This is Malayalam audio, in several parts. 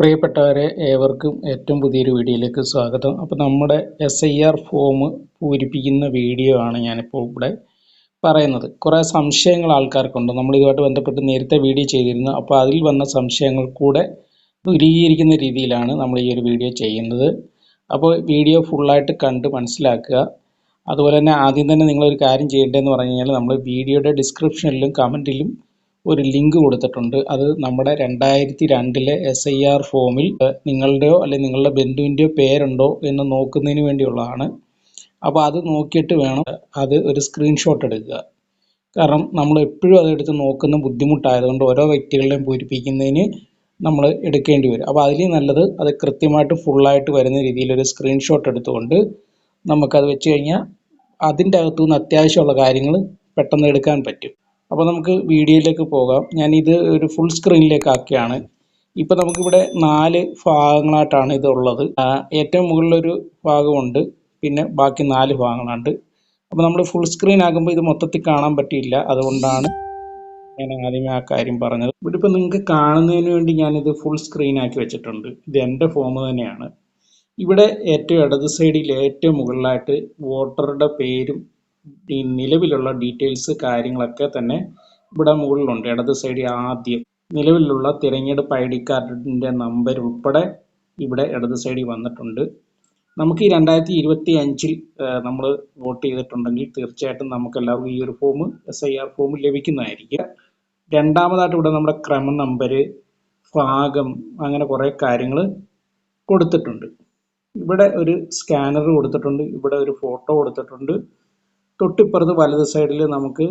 പ്രിയപ്പെട്ടവരെ ഏവർക്കും ഏറ്റവും പുതിയൊരു വീഡിയോയിലേക്ക് സ്വാഗതം. അപ്പോൾ നമ്മുടെ എസ് ഐ ആർ ഫോം പൂരിപ്പിക്കുന്ന വീഡിയോ ആണ് ഞാനിപ്പോൾ ഇവിടെ പറയുന്നത്. കുറേ സംശയങ്ങൾ ആൾക്കാർക്കുണ്ട്. നമ്മൾ ഇതുമായിട്ട് ബന്ധപ്പെട്ട് നേരത്തെ വീഡിയോ ചെയ്തിരുന്നു. അപ്പോൾ അതിൽ വന്ന സംശയങ്ങൾ കൂടെ ദൂരീകരിക്കുന്ന രീതിയിലാണ് നമ്മൾ ഈ ഒരു വീഡിയോ ചെയ്യുന്നത്. അപ്പോൾ വീഡിയോ ഫുള്ളായിട്ട് കണ്ട് മനസ്സിലാക്കുക. അതുപോലെ തന്നെ ആദ്യം തന്നെ നിങ്ങളൊരു കാര്യം ചെയ്യേണ്ടതെന്ന് പറഞ്ഞു കഴിഞ്ഞാൽ നമ്മൾ വീഡിയോയുടെ ഡിസ്ക്രിപ്ഷനിലും കമന്റിലും ഒരു ലിങ്ക് കൊടുത്തിട്ടുണ്ട്. അത് നമ്മുടെ രണ്ടായിരത്തി രണ്ടിലെ എസ് ഐ ആർ ഫോമിൽ നിങ്ങളുടെയോ അല്ലെങ്കിൽ നിങ്ങളുടെ ബന്ധുവിന്റെയോ പേരുണ്ടോ എന്ന് നോക്കുന്നതിന് വേണ്ടിയുള്ളതാണ്. അപ്പോൾ അത് നോക്കിയിട്ട് വേണം അത് ഒരു സ്ക്രീൻഷോട്ട് എടുക്കുക. കാരണം നമ്മൾ എപ്പോഴും അതെടുത്ത് നോക്കുന്ന ബുദ്ധിമുട്ടായതുകൊണ്ട് ഓരോ വ്യക്തികളുടെയും പൂരിപ്പിക്കുന്നതിന് നമ്മൾ എടുക്കേണ്ടി വരും. അപ്പോൾ അതിൽ നല്ലത് അത് കൃത്യമായിട്ട് ഫുള്ളായിട്ട് വരുന്ന രീതിയിൽ ഒരു സ്ക്രീൻഷോട്ട് എടുത്തുകൊണ്ട് നമുക്കത് വെച്ച് കഴിഞ്ഞാൽ അതിന്റെ അകത്തുനിന്ന് അത്യാവശ്യമുള്ള കാര്യങ്ങൾ പെട്ടെന്ന് എടുക്കാൻ പറ്റും. അപ്പോൾ നമുക്ക് വീഡിയോയിലേക്ക് പോകാം. ഞാനിത് ഒരു ഫുൾ സ്ക്രീനിലേക്ക് ആക്കിയാണ്. ഇപ്പോൾ നമുക്കിവിടെ നാല് ഭാഗങ്ങളായിട്ടാണ് ഇത് ഉള്ളത്. ഏറ്റവും മുകളിലൊരു ഭാഗമുണ്ട് പിന്നെ ബാക്കി നാല് ഭാഗങ്ങളുണ്ട്. അപ്പോൾ നമ്മൾ ഫുൾ സ്ക്രീൻ ആകുമ്പോൾ ഇത് മൊത്തത്തിൽ കാണാൻ പറ്റിയില്ല. അതുകൊണ്ടാണ് ഞാൻ ആദ്യമേ ആ കാര്യം പറഞ്ഞത്. ഇവിടെ ഇപ്പോൾ നിങ്ങൾക്ക് കാണുന്നതിന് വേണ്ടി ഞാനിത് ഫുൾ സ്ക്രീൻ ആക്കി വെച്ചിട്ടുണ്ട്. ഇത് എന്റെ ഫോം തന്നെയാണ്. ഇവിടെ ഏറ്റവും ഇടത് സൈഡിൽ ഏറ്റവും മുകളിലായിട്ട് വോട്ടറുടെ പേരും ഈ നിലവിലുള്ള ഡീറ്റെയിൽസ് കാര്യങ്ങളൊക്കെ തന്നെ ഇവിടെ മുകളിലുണ്ട്. ഇടത് സൈഡിൽ ആദ്യം. നിലവിലുള്ള തിരഞ്ഞെടുപ്പ് ഐ ഡി കാർഡിന്റെ നമ്പർ ഉൾപ്പെടെ ഇവിടെ ഇടത് സൈഡിൽ വന്നിട്ടുണ്ട്. നമുക്ക് ഈ രണ്ടായിരത്തി ഇരുപത്തി അഞ്ചിൽ നമ്മൾ വോട്ട് ചെയ്തിട്ടുണ്ടെങ്കിൽ തീർച്ചയായിട്ടും നമുക്ക് എല്ലാവർക്കും ഈ ഒരു form S I R form ലഭിക്കുന്നതായിരിക്കുക രണ്ടാമതായിട്ട് ഇവിടെ നമ്മുടെ ക്രമ നമ്പർ ഭാഗം അങ്ങനെ കുറേ കാര്യങ്ങൾ കൊടുത്തിട്ടുണ്ട്. ഇവിടെ ഒരു സ്കാനർ കൊടുത്തിട്ടുണ്ട്. ഇവിടെ ഒരു ഫോട്ടോ കൊടുത്തിട്ടുണ്ട്. തൊട്ടിപ്പുറത്ത് വലത് സൈഡിൽ നമുക്ക്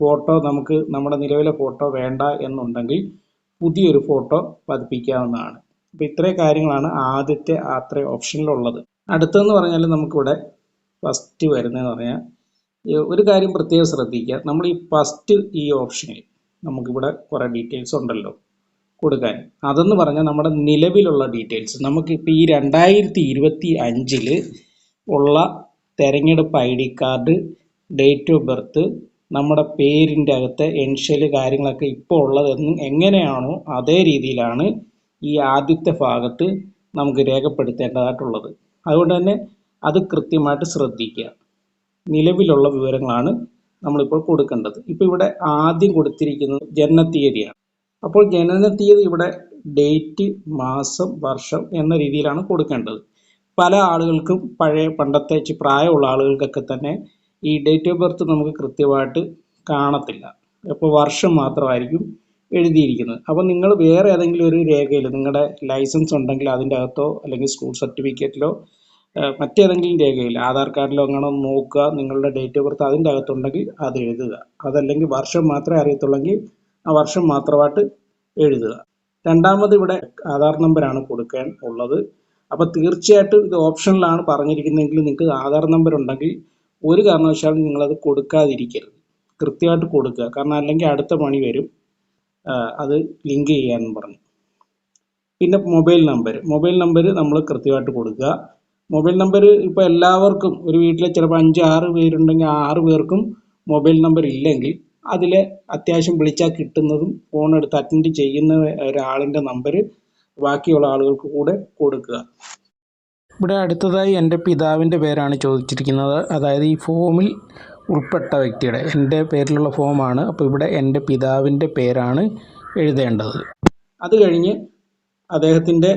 ഫോട്ടോ നമുക്ക് നമ്മുടെ നിലവിലെ ഫോട്ടോ വേണ്ട എന്നുണ്ടെങ്കിൽ പുതിയൊരു ഫോട്ടോ പതിപ്പിക്കാവുന്നതാണ്. അപ്പോൾ ഇത്രയും കാര്യങ്ങളാണ് ആദ്യത്തെ അത്ര ഓപ്ഷനിലുള്ളത് അടുത്തതെന്ന് പറഞ്ഞാൽ നമുക്കിവിടെ ഫസ്റ്റ് വരുന്നതെന്ന് പറഞ്ഞാൽ ഒരു കാര്യം പ്രത്യേകം ശ്രദ്ധിക്കുക. നമ്മൾ ഈ ഫസ്റ്റ് ഈ ഓപ്ഷനിൽ നമുക്കിവിടെ കുറേ ഡീറ്റെയിൽസ് ഉണ്ടല്ലോ കൊടുക്കാൻ. അതെന്ന് പറഞ്ഞാൽ നമ്മുടെ നിലവിലുള്ള ഡീറ്റെയിൽസ് നമുക്കിപ്പോൾ ഈ രണ്ടായിരത്തി ഇരുപത്തി അഞ്ചിൽ ഉള്ള തെരഞ്ഞെടുപ്പ് I D card date of birth നമ്മുടെ പേരിന്റെ അകത്തെ എൻഷ്യൽ കാര്യങ്ങളൊക്കെ ഇപ്പോൾ ഉള്ളത് എങ്ങനെയാണോ അതേ രീതിയിലാണ് ഈ ആദ്യത്തെ ഭാഗത്ത് നമുക്ക് രേഖപ്പെടുത്തേണ്ടതായിട്ടുള്ളത്. അതുകൊണ്ട് തന്നെ അത് കൃത്യമായിട്ട് ശ്രദ്ധിക്കുക. നിലവിലുള്ള വിവരങ്ങളാണ് നമ്മളിപ്പോൾ കൊടുക്കേണ്ടത്. ഇപ്പോൾ ഇവിടെ ആദ്യം കൊടുത്തിരിക്കുന്നത് ജനനത്തീയതിയാണ്. അപ്പോൾ ജനനത്തീയതി ഇവിടെ ഡേറ്റ് മാസം വർഷം എന്ന രീതിയിലാണ് കൊടുക്കേണ്ടത്. പല ആളുകൾക്കും പഴയ പണ്ടത്തെ ഇച്ചിരി പ്രായമുള്ള ആളുകൾക്കൊക്കെ തന്നെ ഈ ഡേറ്റ് ഓഫ് ബർത്ത് നമുക്ക് കൃത്യമായിട്ട് കാണത്തില്ല. അപ്പോൾ വർഷം മാത്രമായിരിക്കും എഴുതിയിരിക്കുന്നത്. അപ്പോൾ നിങ്ങൾ വേറെ ഏതെങ്കിലും ഒരു രേഖയിൽ നിങ്ങളുടെ ലൈസൻസ് ഉണ്ടെങ്കിൽ അതിന്റെ അകത്തോ അല്ലെങ്കിൽ സ്കൂൾ സർട്ടിഫിക്കറ്റിലോ മറ്റേതെങ്കിലും രേഖയിൽ ആധാർ കാർഡിലോ അങ്ങനെ നോക്കുക നിങ്ങളുടെ ഡേറ്റ് ഓഫ് ബർത്ത് അതിന്റെ അകത്തുണ്ടെങ്കിൽ അത് എഴുതുക. അതല്ലെങ്കിൽ വർഷം മാത്രമേ അറിയത്തുള്ളെങ്കിൽ ആ വർഷം മാത്രമായിട്ട് എഴുതുക. രണ്ടാമത് ഇവിടെ ആധാർ നമ്പറാണ് കൊടുക്കാൻ ഉള്ളത്. അപ്പോൾ തീർച്ചയായിട്ടും ഇത് ഓപ്ഷനിലാണ് പറഞ്ഞിരിക്കുന്നതെങ്കിൽ നിങ്ങൾക്ക് ആധാർ നമ്പർ ഉണ്ടെങ്കിൽ ഒരു കാരണവശാലും നിങ്ങളത് കൊടുക്കാതിരിക്കരുത്. കൃത്യമായിട്ട് കൊടുക്കുക. കാരണം അല്ലെങ്കിൽ അടുത്ത പണി വരും. അത് ലിങ്ക് ചെയ്യാൻ പറഞ്ഞു. പിന്നെ മൊബൈൽ നമ്പർ. മൊബൈൽ നമ്പർ നമ്മൾ കൃത്യമായിട്ട് കൊടുക്കുക. മൊബൈൽ നമ്പർ ഇപ്പോൾ എല്ലാവർക്കും ഒരു വീട്ടിലെ ചിലപ്പോൾ അഞ്ച് ആറ് പേരുണ്ടെങ്കിൽ ആറ് പേർക്കും മൊബൈൽ നമ്പർ ഇല്ലെങ്കിൽ അതിലെ അത്യാവശ്യം വിളിച്ചാൽ കിട്ടുന്നതും ഫോൺ എടുത്ത് അറ്റൻഡ് ചെയ്യുന്ന ഒരാളിന്റെ നമ്പർ ബാക്കിയുള്ള ആളുകൾക്ക് കൂടെ കൊടുക്കുക. ഇവിടെ അടുത്തതായി എന്റെ പിതാവിന്റെ പേരാണ് ചോദിച്ചിരിക്കുന്നത്. അതായത് ഈ ഫോമിൽ ഉൾപ്പെട്ട വ്യക്തിയുടെ എന്റെ പേരിലുള്ള ഫോമാണ്. അപ്പോൾ ഇവിടെ എന്റെ പിതാവിന്റെ പേരാണ് എഴുതേണ്ടത്. അത് കഴിഞ്ഞ് അദ്ദേഹത്തിന്റെ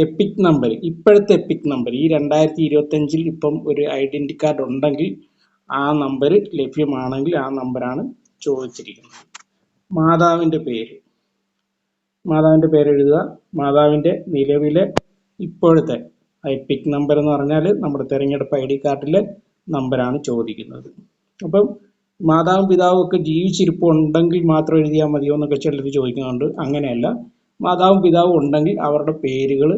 എപ്പിക് നമ്പർ ഇപ്പോഴത്തെ എപ്പിക് നമ്പർ ഈ രണ്ടായിരത്തി ഇരുപത്തഞ്ചിൽ ഇപ്പം ഒരു ഐഡന്റി കാർഡ് ഉണ്ടെങ്കിൽ ആ നമ്പർ ലഭ്യമാണെങ്കിൽ ആ നമ്പറാണ് ചോദിച്ചിരിക്കുന്നത്. മാതാവിന്റെ പേര്. മാതാവിന്റെ പേര് എഴുതുക. മാതാവിന്റെ നിലവിലെ ഇപ്പോഴത്തെ ഐ പിക് നമ്പർ എന്ന് പറഞ്ഞാൽ നമ്മുടെ തിരഞ്ഞെടുപ്പ് ഐ ഡി കാർഡിലെ നമ്പറാണ് ചോദിക്കുന്നത്. അപ്പം മാതാവും പിതാവും ഒക്കെ ജീവിച്ചിരിപ്പുണ്ടെങ്കിൽ മാത്രം എഴുതിയാൽ മതിയോ എന്നൊക്കെ ചിലർ ചോദിക്കുന്നുണ്ട്. അങ്ങനെയല്ല. മാതാവും പിതാവും ഉണ്ടെങ്കിൽ അവരുടെ പേരുകൾ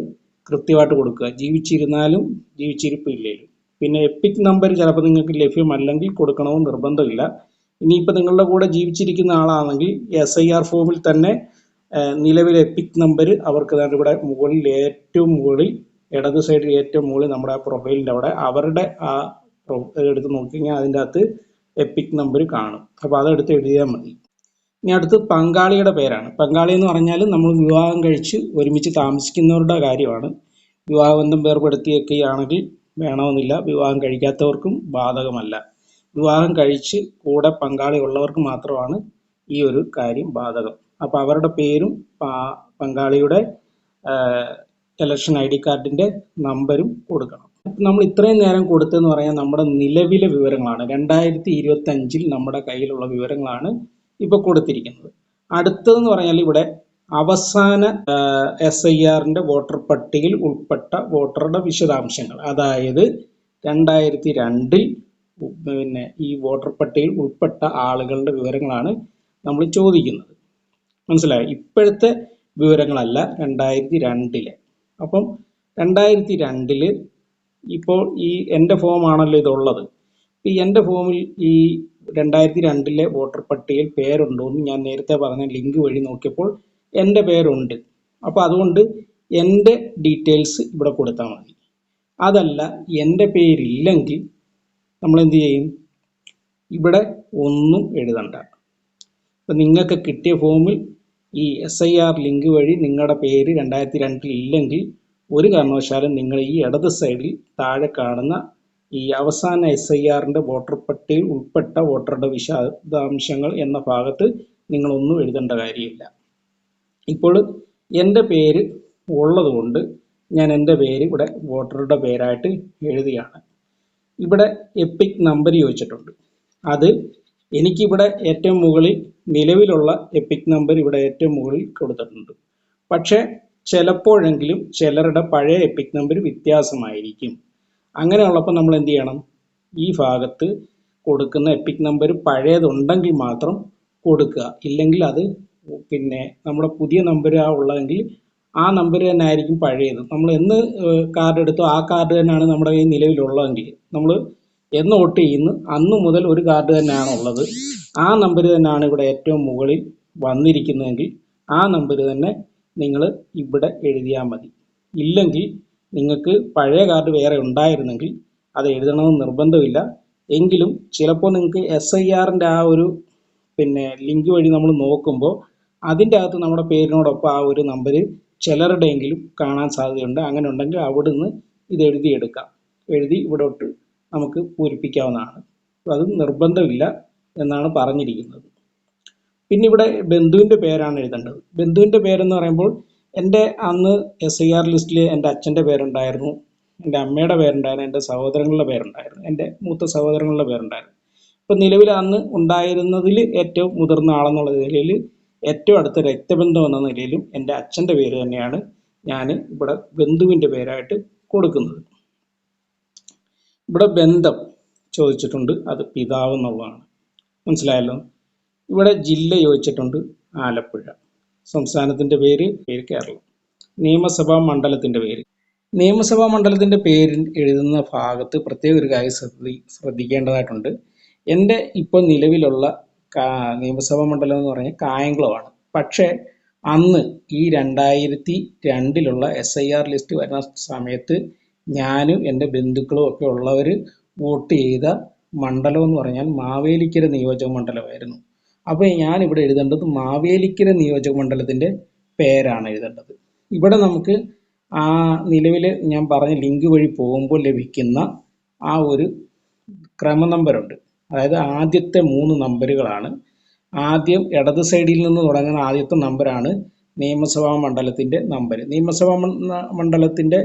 കൃത്യമായിട്ട് കൊടുക്കുക. ജീവിച്ചിരുന്നാലും ജീവിച്ചിരിപ്പില്ലേലും പിന്നെ എപ്പിക് നമ്പർ ചിലപ്പോൾ നിങ്ങൾക്ക് ലഭ്യമല്ലെങ്കിൽ കൊടുക്കണമെന്ന് നിർബന്ധമില്ല. ഇനിയിപ്പോൾ നിങ്ങളുടെ കൂടെ ജീവിച്ചിരിക്കുന്ന ആളാണെങ്കിൽ എസ് ഐ ആർ ഫോമിൽ തന്നെ നിലവിലെ പിക് നമ്പർ അവർക്ക് ദാണ്ട് ഇവിടെ മുകളിൽ ഏറ്റവും മുകളിൽ ഇടത് സൈഡിൽ ഏറ്റവും മുകളിൽ നമ്മുടെ ആ പ്രൊഫൈലിന്റെ അവിടെ. അവരുടെ ആ എടുത്ത് നോക്കിക്കഴിഞ്ഞാൽ അതിന്റെ അകത്ത് എപ്പിക് നമ്പർ കാണും. അപ്പോൾ അതെടുത്ത് എഴുതിയാൽ മതി. ഇനി അടുത്ത് പങ്കാളിയുടെ പേരാണ്. പങ്കാളി എന്ന് പറഞ്ഞാൽ നമ്മൾ വിവാഹം കഴിച്ച് ഒരുമിച്ച് താമസിക്കുന്നവരുടെ കാര്യമാണ്. വിവാഹബന്ധം വേർപെടുത്തിയൊക്കെയാണെങ്കിൽ വേണമെന്നില്ല. വിവാഹം കഴിക്കാത്തവർക്കും ബാധകമല്ല. വിവാഹം കഴിച്ച് കൂടെ പങ്കാളി ഉള്ളവർക്ക് മാത്രമാണ് ഈ ഒരു കാര്യം ബാധകം. അപ്പോൾ അവരുടെ പേരും പങ്കാളിയുടെ ഇലക്ഷൻ ഐ ഡി കാർഡിന്റെ നമ്പരും കൊടുക്കണം. നമ്മൾ ഇത്രയും നേരം കൊടുത്തതെന്ന് പറയാൻ നമ്മുടെ നിലവിലെ വിവരങ്ങളാണ്. രണ്ടായിരത്തി ഇരുപത്തി അഞ്ചിൽ നമ്മുടെ കയ്യിലുള്ള വിവരങ്ങളാണ് ഇപ്പോൾ കൊടുത്തിരിക്കുന്നത്. അടുത്തതെന്ന് പറഞ്ഞാൽ ഇവിടെ അവസാന എസ് ഐ ആറിന്റെ വോട്ടർ പട്ടികയിൽ ഉൾപ്പെട്ട വോട്ടറുടെ വിശദാംശങ്ങൾ. അതായത് രണ്ടായിരത്തി രണ്ടിൽ പിന്നെ ഈ വോട്ടർ പട്ടികയിൽ ഉൾപ്പെട്ട ആളുകളുടെ വിവരങ്ങളാണ് നമ്മൾ ചോദിക്കുന്നത്. മനസ്സിലായോ? ഇപ്പോഴത്തെ വിവരങ്ങളല്ല രണ്ടായിരത്തി രണ്ടിലെ അപ്പം രണ്ടായിരത്തി രണ്ടിൽ ഇപ്പോൾ ഈ എന്റെ ഫോമാണല്ലോ ഇതുള്ളത്. ഈ എന്റെ ഫോമിൽ ഈ രണ്ടായിരത്തി രണ്ടിലെ വോട്ടർ പട്ടികയിൽ പേരുണ്ടോ എന്ന് ഞാൻ നേരത്തെ പറഞ്ഞ ലിങ്ക് വഴി നോക്കിയപ്പോൾ എന്റെ പേരുണ്ട്. അപ്പോൾ അതുകൊണ്ട് എന്റെ ഡീറ്റെയിൽസ് ഇവിടെ കൊടുത്താൽ മതി. അതല്ല എന്റെ പേരില്ലെങ്കിൽ നമ്മൾ എന്ത് ചെയ്യും? ഇവിടെ ഒന്നും എഴുതണ്ട. അപ്പം നിങ്ങൾക്ക് കിട്ടിയ ഫോമിൽ ഈ എസ് ഐ ആർ ലിങ്ക് വഴി നിങ്ങളുടെ പേര് രണ്ടായിരത്തി രണ്ടിൽ ഇല്ലെങ്കിൽ ഒരു കാരണവശാലും നിങ്ങൾ ഈ ഇടത് സൈഡിൽ താഴെ കാണുന്ന ഈ അവസാന എസ് ഐ ആറിന്റെ വോട്ടർ പട്ടികയിൽ ഉൾപ്പെട്ട വോട്ടറുടെ വിശദാംശങ്ങൾ എന്ന ഭാഗത്ത് നിങ്ങളൊന്നും എഴുതേണ്ട കാര്യമില്ല. ഇപ്പോൾ എന്റെ പേര് ഉള്ളതുകൊണ്ട് ഞാൻ എന്റെ പേര് ഇവിടെ വോട്ടറുടെ പേരായിട്ട് എഴുതിയാണ് ഇവിടെ എപ്പിക് നമ്പർ ചോദിച്ചിട്ടുണ്ട്. അത് എനിക്കിവിടെ ഏറ്റവും മുകളിൽ നിലവിലുള്ള എപ്പിക് നമ്പർ ഇവിടെ ഏറ്റവും മുകളിൽ കൊടുത്തിട്ടുണ്ട്. പക്ഷേ ചിലപ്പോഴെങ്കിലും ചിലരുടെ പഴയ എപ്പിക് നമ്പർ വ്യത്യാസമായിരിക്കും. അങ്ങനെയുള്ളപ്പോൾ നമ്മൾ എന്ത് ചെയ്യണം? ഈ ഭാഗത്ത് കൊടുക്കുന്ന എപ്പിക് നമ്പർ പഴയതുണ്ടെങ്കിൽ മാത്രം കൊടുക്കുക. ഇല്ലെങ്കിൽ അത് പിന്നെ നമ്മുടെ പുതിയ നമ്പർ ആ ഉള്ളതെങ്കിൽ ആ നമ്പർ തന്നെ ആയിരിക്കും പഴയത്. നമ്മൾ എന്ന് കാർഡ് എടുത്തോ ആ കാർഡ് തന്നെയാണ് നമ്മുടെ കയ്യിൽ നിലവിലുള്ളതെങ്കിൽ നമ്മൾ എന്ന് വോട്ട് ചെയ്യുന്നു. അന്ന് മുതൽ ഒരു കാർഡ് തന്നെയാണ് ഉള്ളത്. ആ നമ്പർ തന്നെയാണ് ഇവിടെ ഏറ്റവും മുകളിൽ വന്നിരിക്കുന്നതെങ്കിൽ ആ നമ്പർ തന്നെ നിങ്ങൾ ഇവിടെ എഴുതിയാൽ മതി. ഇല്ലെങ്കിൽ നിങ്ങൾക്ക് പഴയ കാർഡ് വേറെ ഉണ്ടായിരുന്നെങ്കിൽ അത് എഴുതണമെന്ന് നിർബന്ധമില്ല. എങ്കിലും ചിലപ്പോൾ നിങ്ങൾക്ക് എസ് ഐ ആറിന്റെ ആ ഒരു പിന്നെ ലിങ്ക് വഴി നമ്മൾ നോക്കുമ്പോൾ അതിന്റെ അകത്ത് നമ്മുടെ പേരിനോടൊപ്പം ആ ഒരു നമ്പർ ചിലരുടെയെങ്കിലും കാണാൻ സാധ്യതയുണ്ട്. അങ്ങനെ ഉണ്ടെങ്കിൽ അവിടുന്ന് ഇത് എഴുതിയെടുക്കാം. എഴുതി ഇവിടോട്ട് നമുക്ക് പൂരിപ്പിക്കാവുന്നതാണ്. അത് നിർബന്ധമില്ല എന്നാണ് പറഞ്ഞിരിക്കുന്നത്. പിന്നെ ഇവിടെ ബന്ധുവിന്റെ പേരാണ് എഴുതേണ്ടത്. ബന്ധുവിന്റെ പേരെന്ന് പറയുമ്പോൾ എന്റെ അന്ന് എസ് ഐ ആർ ലിസ്റ്റിൽ എന്റെ അച്ഛന്റെ പേരുണ്ടായിരുന്നു എന്റെ അമ്മയുടെ പേരുണ്ടായിരുന്നു എന്റെ സഹോദരങ്ങളുടെ പേരുണ്ടായിരുന്നു എന്റെ മൂത്ത സഹോദരങ്ങളുടെ പേരുണ്ടായിരുന്നു. ഇപ്പം നിലവിൽ അന്ന് ഉണ്ടായിരുന്നതിൽ ഏറ്റവും മുതിർന്ന ആളെന്നുള്ള നിലയിൽ ഏറ്റവും അടുത്ത രക്തബന്ധം എന്ന നിലയിലും എന്റെ അച്ഛന്റെ പേര് തന്നെയാണ് ഞാൻ ഇവിടെ ബന്ധുവിന്റെ പേരായിട്ട് കൊടുക്കുന്നത്. ഇവിടെ ബന്ധം ചോദിച്ചിട്ടുണ്ട് അത് പിതാവ് എന്നുള്ളതാണ്. മനസ്സിലായല്ലോ? ഇവിടെ ജില്ല ചോദിച്ചിട്ടുണ്ട് ആലപ്പുഴ. സംസ്ഥാനത്തിന്റെ പേര് പേര് കേരളം. നിയമസഭാ മണ്ഡലത്തിന്റെ പേര്. നിയമസഭാ മണ്ഡലത്തിന്റെ പേര് എഴുതുന്ന ഭാഗത്ത് പ്രത്യേക ഒരു കാര്യം ശ്രദ്ധി ശ്രദ്ധിക്കേണ്ടതായിട്ടുണ്ട്. എന്റെ ഇപ്പോൾ നിലവിലുള്ള നിയമസഭാ മണ്ഡലം എന്ന് പറഞ്ഞാൽ കായംകുളമാണ്. പക്ഷേ അന്ന് ഈ രണ്ടായിരത്തി രണ്ടിലുള്ള എസ് ഐ ആർ ലിസ്റ്റ് വരുന്ന സമയത്ത് ഞാനും എന്റെ ബന്ധുക്കളും ഒക്കെ ഉള്ളവർ വോട്ട് ചെയ്ത മണ്ഡലം എന്ന് പറഞ്ഞാൽ മാവേലിക്കര നിയോജക മണ്ഡലമായിരുന്നു. അപ്പോൾ ഞാൻ ഇവിടെ എഴുതേണ്ടത് മാവേലിക്കര നിയോജക മണ്ഡലത്തിന്റെ പേരാണ് എഴുതേണ്ടത്. ഇവിടെ നമുക്ക് ആ നിലവിൽ ഞാൻ പറഞ്ഞ ലിങ്ക് വഴി പോകുമ്പോൾ ലഭിക്കുന്ന ആ ഒരു ക്രമ നമ്പറുണ്ട് അതായത് ആദ്യത്തെ മൂന്ന് നമ്പറുകളാണ്. ആദ്യം ഇടത് സൈഡിൽ നിന്ന് തുടങ്ങുന്ന ആദ്യത്തെ നമ്പറാണ് നിയമസഭാ മണ്ഡലത്തിന്റെ നമ്പർ നിയമസഭാ മണ്ഡലത്തിന്റെ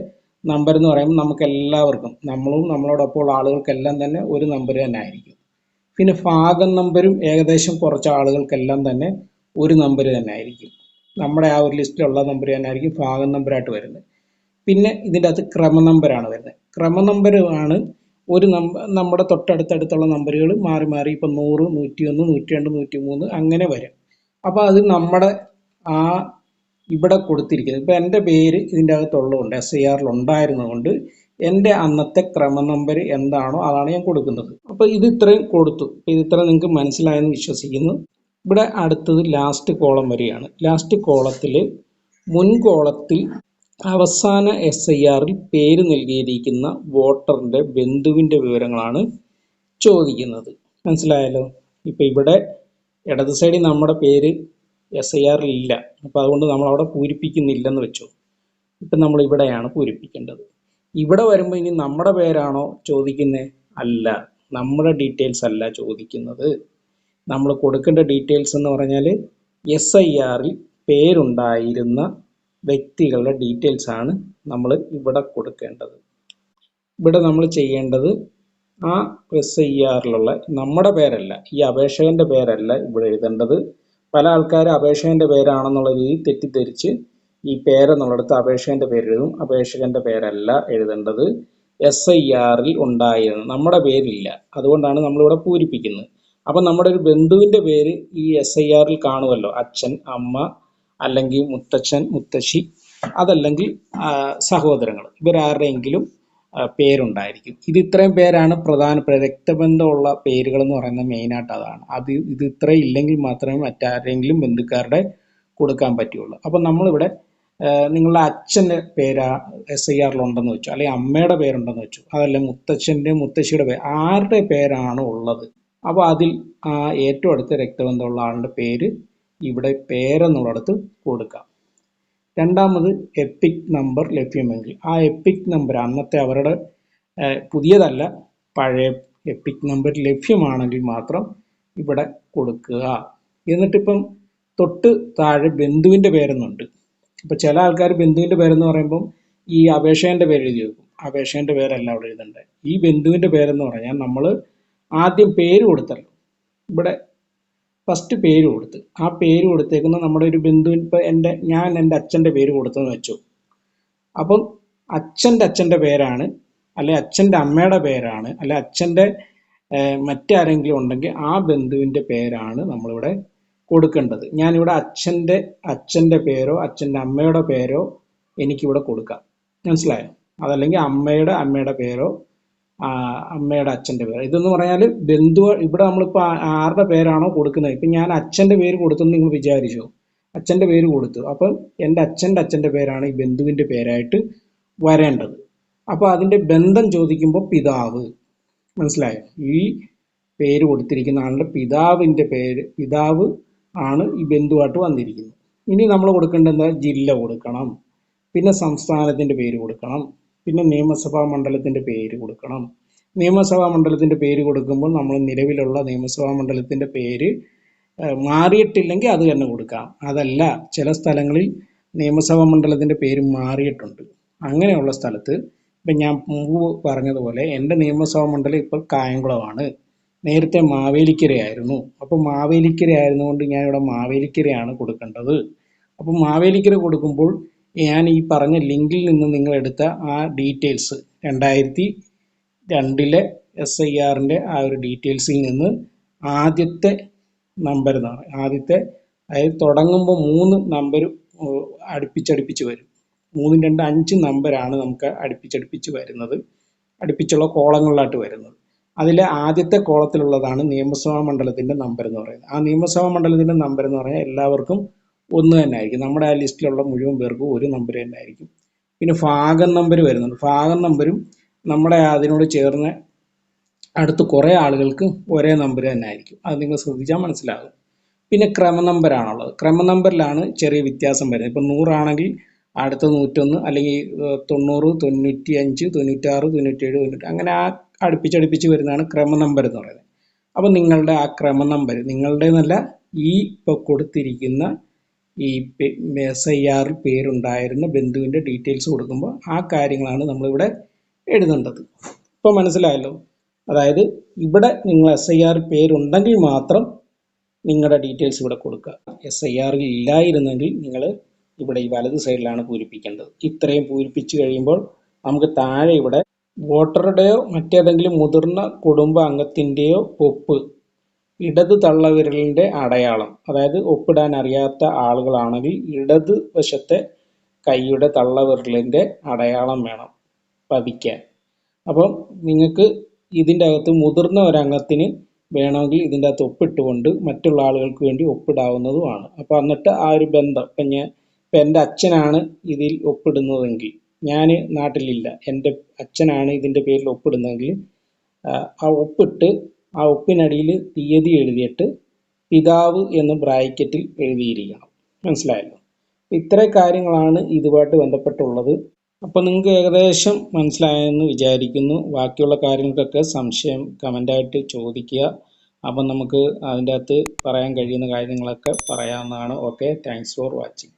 നമ്പർ എന്ന് പറയുമ്പോൾ നമുക്ക് എല്ലാവർക്കും നമ്മളും നമ്മളോടൊപ്പം ഉള്ള ആളുകൾക്കെല്ലാം തന്നെ ഒരു നമ്പർ തന്നെ ആയിരിക്കും. പിന്നെ ഭാഗം നമ്പരും ഏകദേശം കുറച്ച് ആളുകൾക്കെല്ലാം തന്നെ ഒരു നമ്പർ തന്നെ ആയിരിക്കും. നമ്മുടെ ആ ഒരു ലിസ്റ്റിലുള്ള നമ്പർ തന്നെ ആയിരിക്കും ഭാഗം നമ്പറായിട്ട് വരുന്നത്. പിന്നെ ഇതിന്റെ അകത്ത് ക്രമ നമ്പറാണ് വരുന്നത്. ക്രമ നമ്പർ ആണ് ഒരു നമ്പർ നമ്മുടെ തൊട്ടടുത്തടുത്തുള്ള നമ്പറുകൾ മാറി മാറി ഇപ്പം നൂറ് നൂറ്റി ഒന്ന് നൂറ്റി രണ്ട് നൂറ്റി മൂന്ന് അങ്ങനെ വരും. അപ്പോൾ അത് നമ്മുടെ ആ ഇവിടെ കൊടുത്തിരിക്കുന്നത്. ഇപ്പം എന്റെ പേര് ഇതിന്റെ അകത്തുള്ളതുകൊണ്ട് എസ് ഐ ആറിൽ ഉണ്ടായിരുന്നതുകൊണ്ട് എന്റെ അന്നത്തെ ക്രമ നമ്പർ എന്താണോ അതാണ് ഞാൻ കൊടുക്കുന്നത്. അപ്പോൾ ഇത് ഇത്രയും കൊടുത്തു. ഇത് ഇത്ര നിങ്ങൾക്ക് മനസ്സിലായെന്ന് വിശ്വസിക്കുന്നു. ഇവിടെ അടുത്തത് ലാസ്റ്റ് കോളം വരികയാണ് ലാസ്റ്റ് കോളത്തിൽ മുൻ കോളത്തിൽ അവസാന എസ് ഐ ആറിൽ പേര് നൽകിയിരിക്കുന്ന വോട്ടറിന്റെ ബന്ധുവിന്റെ വിവരങ്ങളാണ് ചോദിക്കുന്നത്. മനസ്സിലായല്ലോ? ഇപ്പം ഇവിടെ ഇടത് സൈഡിൽ നമ്മുടെ പേര് എസ് ഐ ആറിൽ ഇല്ല. അപ്പോൾ അതുകൊണ്ട് നമ്മൾ അവിടെ പൂരിപ്പിക്കുന്നില്ലെന്ന് വെച്ചു. ഇപ്പം നമ്മൾ ഇവിടെയാണ് പൂരിപ്പിക്കേണ്ടത്. ഇവിടെ വരുമ്പോൾ ഇനി നമ്മുടെ പേരാണോ ചോദിക്കുന്നത് അല്ല. നമ്മുടെ ഡീറ്റെയിൽസ് അല്ല ചോദിക്കുന്നത്. നമ്മൾ കൊടുക്കേണ്ട ഡീറ്റെയിൽസ് എന്ന് പറഞ്ഞാൽ എസ് ഐ ആറിൽ പേരുണ്ടായിരുന്ന വ്യക്തികളുടെ ഡീറ്റെയിൽസ് ആണ് നമ്മൾ ഇവിടെ കൊടുക്കേണ്ടത്. ഇവിടെ നമ്മൾ ചെയ്യേണ്ടത് ആ എസ് ഐ ആറിലുള്ള നമ്മുടെ പേരല്ല ഈ അപേക്ഷകന്റെ പേരല്ല ഇവിടെ എഴുതേണ്ടത്. പല ആൾക്കാർ അപേക്ഷകന്റെ പേരാണെന്നുള്ള രീതിയിൽ തെറ്റിദ്ധരിച്ച് ഈ പേരെന്നുള്ളിടത്ത് അപേക്ഷകന്റെ പേര് എഴുതും. അപേക്ഷകന്റെ പേരല്ല എഴുതേണ്ടത്. എസ് ഐ ആറിൽ ഉണ്ടായിരുന്നു. നമ്മുടെ പേരില്ല. അതുകൊണ്ടാണ് നമ്മളിവിടെ പൂരിപ്പിക്കുന്നത്. അപ്പം നമ്മുടെ ഒരു ബന്ധുവിന്റെ പേര് ഈ എസ് ഐ ആറിൽ കാണുമല്ലോ. അച്ഛൻ അമ്മ അല്ലെങ്കിൽ മുത്തച്ഛൻ മുത്തശ്ശി അതല്ലെങ്കിൽ സഹോദരങ്ങൾ. ഇവരാരുടെയെങ്കിലും പേരുണ്ടായിരിക്കും. ഇത് ഇത്രയും പേരാണ് പ്രധാനപ്പെട്ട രക്തബന്ധമുള്ള പേരുകൾ എന്ന് പറയുന്നത് മെയിനായിട്ട് അതാണ്. അത് ഇത് ഇത്രയും ഇല്ലെങ്കിൽ മാത്രമേ മറ്റാരെങ്കിലും ബന്ധുക്കാരുടെ കൊടുക്കാൻ പറ്റുള്ളൂ. അപ്പം നമ്മളിവിടെ നിങ്ങളുടെ അച്ഛന്റെ പേര് എസ് ഐ ആറിലുണ്ടെന്ന് വെച്ചു അല്ലെങ്കിൽ അമ്മയുടെ പേരുണ്ടെന്ന് വെച്ചു അതല്ല മുത്തച്ഛന്റെ മുത്തശ്ശിയുടെ പേര് ആരുടെ പേരാണ് ഉള്ളത്? അപ്പോൾ അതിൽ ഏറ്റവും അടുത്ത രക്തബന്ധമുള്ള ആളുടെ പേര് ഇവിടെ പേരെന്നുള്ളിടത്ത് കൊടുക്കാം. രണ്ടാമത് എപ്പിക് നമ്പർ ലഭ്യമെങ്കിൽ. ആ എപ്പിക് നമ്പർ അന്നത്തെ അവരുടെ പുതിയതല്ല പഴയ എപ്പിക് നമ്പർ ലഭ്യമാണെങ്കിൽ മാത്രം ഇവിടെ കൊടുക്കുക. എന്നിട്ടിപ്പം തൊട്ട് താഴെ ബന്ധുവിന്റെ പേരെന്നുണ്ട്. ഇപ്പം ചില ആൾക്കാർ ബന്ധുവിന്റെ പേരെന്ന് പറയുമ്പം ഈ അപേക്ഷേന്റെ പേര് എഴുതി വെക്കും. അപേക്ഷേന്റെ പേരല്ല അവിടെ എഴുതേണ്ടത് ഈ ബന്ധുവിന്റെ പേരെന്ന് പറഞ്ഞാൽ നമ്മൾ ആദ്യം പേര് കൊടുത്തല്ലോ. ഇവിടെ ഫസ്റ്റ് പേര് കൊടുത്ത്. ആ പേര് കൊടുത്തേക്കുന്ന നമ്മുടെ ഒരു ബന്ധു ഇപ്പോൾ എന്റെ ഞാൻ എന്റെ അച്ഛന്റെ പേര് കൊടുത്തെന്ന് വെച്ചു. അപ്പം അച്ഛന്റെ അച്ഛന്റെ പേരാണ് അല്ലെ അച്ഛന്റെ അമ്മയുടെ പേരാണ് അല്ലെ അച്ഛന്റെ മറ്റാരെങ്കിലും ഉണ്ടെങ്കിൽ ആ ബന്ധുവിന്റെ പേരാണ് നമ്മളിവിടെ കൊടുക്കേണ്ടത്. ഞാനിവിടെ അച്ഛന്റെ അച്ഛന്റെ പേരോ അച്ഛന്റെ അമ്മയുടെ പേരോ എനിക്കിവിടെ കൊടുക്കാം. മനസ്സിലായോ? അതല്ലെങ്കിൽ അമ്മയുടെ അമ്മയുടെ പേരോ അമ്മയുടെ അച്ഛന്റെ പേര്. ഇതെന്ന് പറഞ്ഞാൽ ബന്ധു ഇവിടെ നമ്മളിപ്പോൾ ആരുടെ പേരാണോ കൊടുക്കുന്നത്? ഇപ്പം ഞാൻ അച്ഛന്റെ പേര് കൊടുത്തെന്ന് നിങ്ങൾ വിചാരിച്ചോ? അച്ഛന്റെ പേര് കൊടുത്തു. അപ്പം എന്റെ അച്ഛന്റെ അച്ഛന്റെ പേരാണ് ഈ ബന്ധുവിന്റെ പേരായിട്ട് വരേണ്ടത്. അപ്പോൾ അതിന്റെ ബന്ധം ചോദിക്കുമ്പോൾ പിതാവ്. മനസ്സിലായോ? ഈ പേര് കൊടുത്തിരിക്കുന്ന ആളുടെ പിതാവിന്റെ പേര് പിതാവ് ആണ് ഈ ബന്ധുവായിട്ട് വന്നിരിക്കുന്നത്. ഇനി നമ്മൾ കൊടുക്കേണ്ടത് എന്താ? ജില്ല കൊടുക്കണം. പിന്നെ സംസ്ഥാനത്തിന്റെ പേര് കൊടുക്കണം. പിന്നെ നിയമസഭാ മണ്ഡലത്തിന്റെ പേര് കൊടുക്കണം. നിയമസഭാ മണ്ഡലത്തിന്റെ പേര് കൊടുക്കുമ്പോൾ നമ്മൾ നിലവിലുള്ള നിയമസഭാ മണ്ഡലത്തിന്റെ പേര് മാറിയിട്ടില്ലെങ്കിൽ അത് തന്നെ കൊടുക്കാം. അതല്ല ചില സ്ഥലങ്ങളിൽ നിയമസഭാ മണ്ഡലത്തിന്റെ പേര് മാറിയിട്ടുണ്ട്. അങ്ങനെയുള്ള സ്ഥലത്ത് ഇപ്പം ഞാൻ മുമ്പ് പറഞ്ഞതുപോലെ എന്റെ നിയമസഭാ മണ്ഡലം ഇപ്പോൾ കായംകുളമാണ്. നേരത്തെ മാവേലിക്കരയായിരുന്നു. അപ്പോൾ മാവേലിക്കര ആയിരുന്നുകൊണ്ട് ഞാൻ ഇവിടെ മാവേലിക്കരയാണ് കൊടുക്കേണ്ടത്. അപ്പോൾ മാവേലിക്കര കൊടുക്കുമ്പോൾ ഞാൻ ഈ പറഞ്ഞ ലിങ്കിൽ നിന്ന് നിങ്ങൾ എടുത്ത ആ ഡീറ്റെയിൽസ് രണ്ടായിരത്തി രണ്ടിലെ എസ് ഐ ആറിന്റെ ആ ഒരു ഡീറ്റെയിൽസിൽ നിന്ന് ആദ്യത്തെ നമ്പർ എന്ന് പറയും ആദ്യത്തെ അതായത് തുടങ്ങുമ്പോൾ മൂന്ന് നമ്പർ അടുപ്പിച്ചടുപ്പിച്ച് വരും. മൂന്നും രണ്ട് അഞ്ച് നമ്പരാണ് നമുക്ക് അടുപ്പിച്ചടുപ്പിച്ച് വരുന്നത്. അടുപ്പിച്ചുള്ള കോളങ്ങളിലായിട്ട് വരുന്നത്. അതിലെ ആദ്യത്തെ കോളത്തിലുള്ളതാണ് നിയമസഭാ മണ്ഡലത്തിന്റെ നമ്പർ എന്ന് പറയുന്നത്. ആ നിയമസഭാ മണ്ഡലത്തിന്റെ നമ്പർ എന്ന് പറഞ്ഞാൽ എല്ലാവർക്കും ഒന്ന് തന്നെ ആയിരിക്കും. നമ്മുടെ ആ ലിസ്റ്റിലുള്ള മുഴുവൻ പേർക്കും ഒരു നമ്പർ തന്നെ ആയിരിക്കും. പിന്നെ ഭാഗം നമ്പർ വരുന്നുണ്ട്. ഭാഗം നമ്പരും നമ്മുടെ അതിനോട് ചേർന്ന് അടുത്ത് കുറേ ആളുകൾക്ക് ഒരേ നമ്പർ തന്നെ ആയിരിക്കും. അത് നിങ്ങൾ ശ്രദ്ധിച്ചാൽ മനസ്സിലാകും. പിന്നെ ക്രമ നമ്പരാണുള്ളത് ക്രമ നമ്പറിലാണ് ചെറിയ വ്യത്യാസം വരുന്നത്. ഇപ്പം നൂറാണെങ്കിൽ അടുത്ത നൂറ്റൊന്ന് അല്ലെങ്കിൽ തൊണ്ണൂറ് തൊണ്ണൂറ്റി അഞ്ച് തൊണ്ണൂറ്റാറ് തൊണ്ണൂറ്റേഴ് തൊണ്ണൂറ്റി അങ്ങനെ ആ അടുപ്പിച്ചടുപ്പിച്ച് വരുന്നതാണ് ക്രമ നമ്പർ എന്ന് പറയുന്നത്. അപ്പം നിങ്ങളുടെ ആ ക്രമ നമ്പർ നിങ്ങളുടെ എന്നല്ല ഈ ഇപ്പോൾ കൊടുത്തിരിക്കുന്ന ഈ എസ് ഐ ആറിൽ പേരുണ്ടായിരുന്ന ബന്ധുവിന്റെ ഡീറ്റെയിൽസ് കൊടുക്കുമ്പോൾ ആ കാര്യങ്ങളാണ് നമ്മളിവിടെ എഴുതേണ്ടത്. ഇപ്പോൾ മനസ്സിലായല്ലോ? അതായത് ഇവിടെ നിങ്ങൾ എസ് ഐ ആറിൽ പേരുണ്ടെങ്കിൽ മാത്രം നിങ്ങളുടെ ഡീറ്റെയിൽസ് ഇവിടെ കൊടുക്കുക. എസ് ഐ ആറിൽ ഇല്ലായിരുന്നെങ്കിൽ നിങ്ങൾ ഇവിടെ ഈ വലത് സൈഡിലാണ് പൂരിപ്പിക്കേണ്ടത്. ഇത്രയും പൂരിപ്പിച്ച് കഴിയുമ്പോൾ നമുക്ക് താഴെ ഇവിടെ വോട്ടറുടെയോ മറ്റേതെങ്കിലും മുതിർന്ന കുടുംബ അംഗത്തിന്റെയോ ഒപ്പ് ഇടത് തള്ളവിരലിന്റെ അടയാളം. അതായത് ഒപ്പിടാൻ അറിയാത്ത ആളുകളാണെങ്കിൽ ഇടത് വശത്തെ കൈയുടെ തള്ളവിരലിന്റെ അടയാളം വേണം പതിക്കാൻ. അപ്പം നിങ്ങൾക്ക് ഇതിന്റെ അകത്ത് മുതിർന്ന ഒരംഗത്തിന് വേണമെങ്കിൽ ഇതിന്റെ അകത്ത് ഒപ്പിട്ടുകൊണ്ട് മറ്റുള്ള ആളുകൾക്ക് വേണ്ടി ഒപ്പിടാവുന്നതുമാണ്. അപ്പോൾ എന്നിട്ട് ആ ഒരു ബന്ധം ഇപ്പം ഞാൻ ഇപ്പം എന്റെ അച്ഛനാണ് ഇതിൽ ഒപ്പിടുന്നതെങ്കിൽ ഞാൻ നാട്ടിലില്ല എന്റെ അച്ഛനാണ് ഇതിന്റെ പേരിൽ ഒപ്പിടുന്നതെങ്കിൽ ആ ഒപ്പിട്ട് ആ ഒപ്പിനടിയിൽ തീയതി എഴുതിയിട്ട് പിതാവ് എന്ന് ബ്രാക്കറ്റിൽ എഴുതിയിരിക്കണം. മനസ്സിലായല്ലോ? ഇത്ര കാര്യങ്ങളാണ് ഇതുമായിട്ട് ബന്ധപ്പെട്ടുള്ളത്. അപ്പോൾ നിങ്ങൾക്ക് ഏകദേശം മനസ്സിലായെന്ന് വിചാരിക്കുന്നു. ബാക്കിയുള്ള കാര്യങ്ങൾക്കൊക്കെ സംശയം കമന്റായിട്ട് ചോദിക്കുക. അപ്പം നമുക്ക് അതിന്റെ അകത്ത് പറയാൻ കഴിയുന്ന കാര്യങ്ങളൊക്കെ പറയാവുന്നതാണ്. Okay thanks for watching.